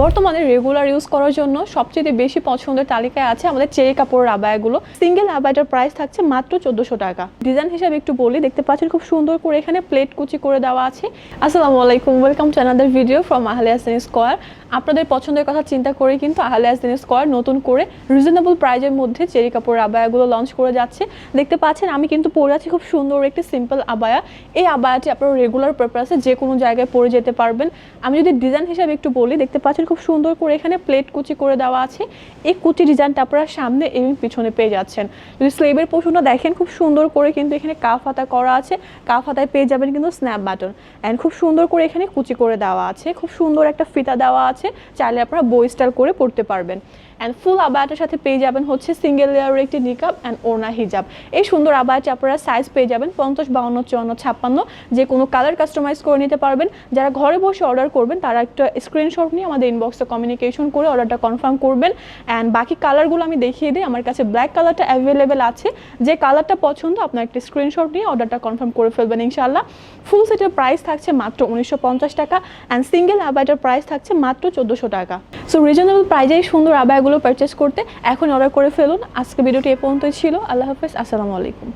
বর্তমানে regular use করার জন্য সবচেয়ে বেশি পছন্দের তালিকায় আছে আমাদের চেরি কাপড়ের আবায়াগুলো। সিঙ্গেল আবায়াটার প্রাইস থাকছে মাত্র চোদ্দোশো টাকা। ডিজাইন হিসাবে একটু বলি, দেখতে পাচ্ছেন খুব সুন্দর করে এখানে প্লেট কুচি করে দেওয়া আছে। আসসালামু আলাইকুম welcome to another video from Ahle Hasan square আপনাদের পছন্দের কথা চিন্তা করে কিন্তু আহলে হাসান স্কোয়ার নতুন করে রিজনেবল প্রাইজের মধ্যে চেরি কাপড়ের আবায়াগুলো লঞ্চ করে যাচ্ছে। দেখতে পাচ্ছেন, আমি কিন্তু পরে আছি খুব সুন্দর একটি সিম্পল আবায়া। এই আবায়াটি আপনারা রেগুলার পারপাসে যে কোনো জায়গায় পরে যেতে পারবেন। আমি যদি ডিজাইন হিসাবে একটু বলি, দেখতে পাচ্ছেন খুব সুন্দর করে এখানে প্লেট কুচি করে দেওয়া আছে। এই কুচি ডিজাইনটা আপনারা সামনে এবং পিছনে পেয়ে যাচ্ছেন। যদি স্লেবের পোষণটা দেখেন, খুব সুন্দর করে কিন্তু এখানে কাফ হাতা করা আছে। কাফ হাতায় পেয়ে যাবেন কিন্তু স্ন্যাপ বাটন অ্যান্ড খুব সুন্দর করে এখানে কুচি করে দেওয়া আছে। খুব সুন্দর একটা ফিতা দেওয়া আছে। চাইলে আপনারা বই স্টাইল করে পড়তে পারবেন। অ্যান্ড ফুল আবায়াটার সাথে পেয়ে যাবেন হচ্ছে সিঙ্গেল লেয়ারের একটি নিকাব অ্যান্ড ওড়না হিজাব এই সুন্দর আবায়াটি আপনারা সাইজ পেয়ে যাবেন পঞ্চাশ, বাউন্ন, চুয়ান্ন, ছাপ্পান্ন। যে কোনো কালার কাস্টমাইজ করে নিতে পারবেন। যারা ঘরে বসে অর্ডার করবেন, তারা একটা স্ক্রিনশট নিয়ে আমাদের ইনবক্সে কমিউনিকেশন করে অর্ডারটা কনফার্ম করবেন। অ্যান্ড বাকি কালারগুলো আমি দেখিয়ে দিই। আমার কাছে ব্ল্যাক কালারটা অ্যাভেলেবেল আছে। যে কালারটা পছন্দ, আপনার একটা স্ক্রিনশট নিয়ে অর্ডারটা কনফার্ম করে ফেলবেন ইনশাল্লাহ ফুল সেটের প্রাইস থাকছে মাত্র উনিশশো পঞ্চাশ টাকা। অ্যান্ড সিঙ্গেল আবায়াটার প্রাইস থাকছে মাত্র চোদ্দোশো টাকা। সো রিজনেবল প্রাইজেই সুন্দর আবায়গুলো পারচেস করতে এখন অর্ডার করে ফেলুন। আজকে ভিডিওটি এ পর্যন্তই ছিল। আল্লাহ হাফেজ। আসসালামু আলাইকুম।